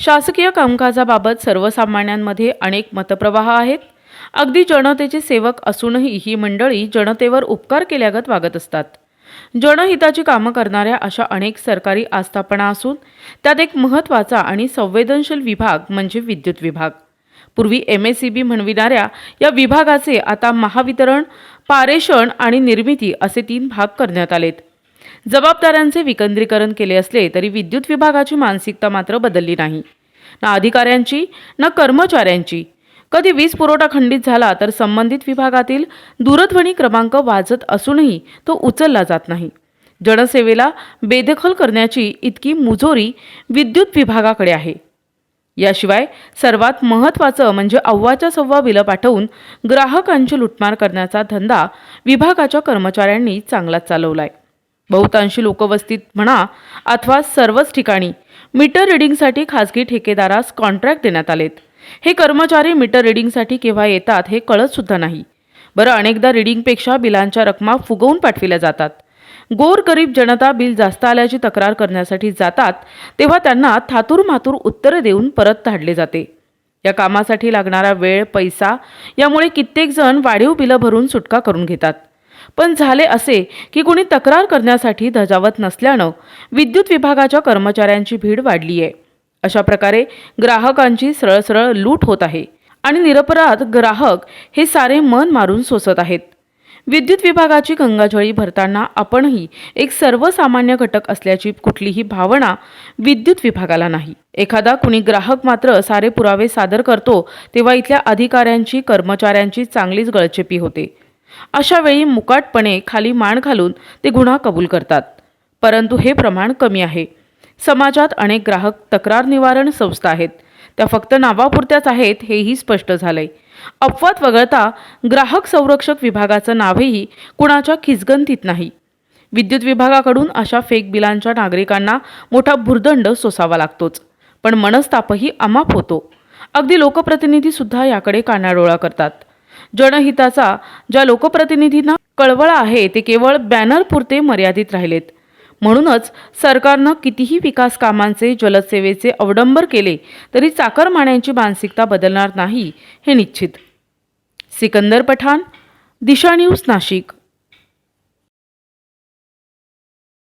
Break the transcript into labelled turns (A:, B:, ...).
A: शासकीय कामकाजाबाबत सर्वसामान्यांमध्ये अनेक मतप्रवाह आहेत. अगदी जनतेचे सेवक असूनही ही मंडळी जनतेवर उपकार केल्यागत वागत असतात. जनहिताची कामं करणाऱ्या अशा अनेक सरकारी आस्थापना असून त्यात एक महत्त्वाचा आणि संवेदनशील विभाग म्हणजे विद्युत विभाग. पूर्वी एम एस सी बी म्हणविणाऱ्या या विभागाचे आता महावितरण पारेषण आणि निर्मिती असे तीन भाग करण्यात आलेत. जबाबदाऱ्यांचे विकेंद्रीकरण केले असले तरी विद्युत विभागाची मानसिकता मात्र बदलली नाही. ना अधिकाऱ्यांची ना कर्मचाऱ्यांची. कधी वीज पुरवठा खंडित झाला तर संबंधित विभागातील दूरध्वनी क्रमांक वाजत असूनही तो उचलला जात नाही. जनसेवेला बेदखल करण्याची इतकी मुजोरी विद्युत विभागाकडे आहे. याशिवाय सर्वात महत्त्वाचं म्हणजे अव्वाच्या सव्वा बिलं पाठवून ग्राहकांची लुटमार करण्याचा धंदा विभागाच्या कर्मचाऱ्यांनी चांगलाच चालवलाय. बहुतांशी लोकवस्तीत म्हणा अथवा सर्वच ठिकाणी मीटर रिडिंगसाठी खाजगी ठेकेदारास कॉन्ट्रॅक्ट देण्यात आलेत. हे कर्मचारी मीटर रिडिंगसाठी केव्हा येतात हे कळत सुद्धा नाही. बरं अनेकदा रिडिंगपेक्षा बिलांच्या रकमा फुगवून पाठविल्या जातात. गोरगरीब जनता बिल जास्त आल्याची तक्रार करण्यासाठी जातात तेव्हा त्यांना थातूर मातूर उत्तरं देऊन परत धाडले जाते. या कामासाठी लागणारा वेळ पैसा यामुळे कित्येक जण वाढीव बिलं भरून सुटका करून घेतात. पण झाले असे की कुणी तक्रार करण्यासाठी धजावत नसल्यानं विद्युत विभागाच्या कर्मचाऱ्यांची भीड वाढली आहे. अशा प्रकारे ग्राहकांची सरळसरळ लूट होत आहे आणि निरपराध ग्राहक हे सारे मन मारून सोसत आहेत. विद्युत विभागाची गंगाजळी भरताना आपणही एक सर्वसामान्य घटक असल्याची कुठलीही भावना विद्युत विभागाला नाही. एखादा कुणी ग्राहक मात्र सारे पुरावे सादर करतो तेव्हा इथल्या अधिकाऱ्यांची कर्मचाऱ्यांची चांगलीच गळचेपी होते. अशा वेळी मुकाटपणे खाली मान घालून ते गुन्हा कबूल करतात. परंतु हे प्रमाण कमी आहे. समाजात अनेक ग्राहक तक्रार निवारण संस्था आहेत. त्या फक्त नावापुरत्याच आहेत हेही स्पष्ट झालंय. अपवाद वगळता ग्राहक संरक्षक विभागाचं नावही कुणाच्या खिसगंतीत नाही. विद्युत विभागाकडून अशा फेक बिलांच्या नागरिकांना मोठा भुर्दंड सोसावा लागतोच. पण मनस्तापही अमाप होतो. अगदी लोकप्रतिनिधीसुद्धा याकडे कानाडोळा करतात. जनहिताचा ज्या लोकप्रतिनिधींना कळवळ आहे ते केवळ बॅनरपुरते मर्यादित राहिलेत. म्हणूनच सरकारनं कितीही विकास कामांचे जलसेवेचे अवडंबर केले तरी चाकरमान्यांची मानसिकता बदलणार नाही हे निश्चित. सिकंदर पठाण दिशा न्यूज नाशिक.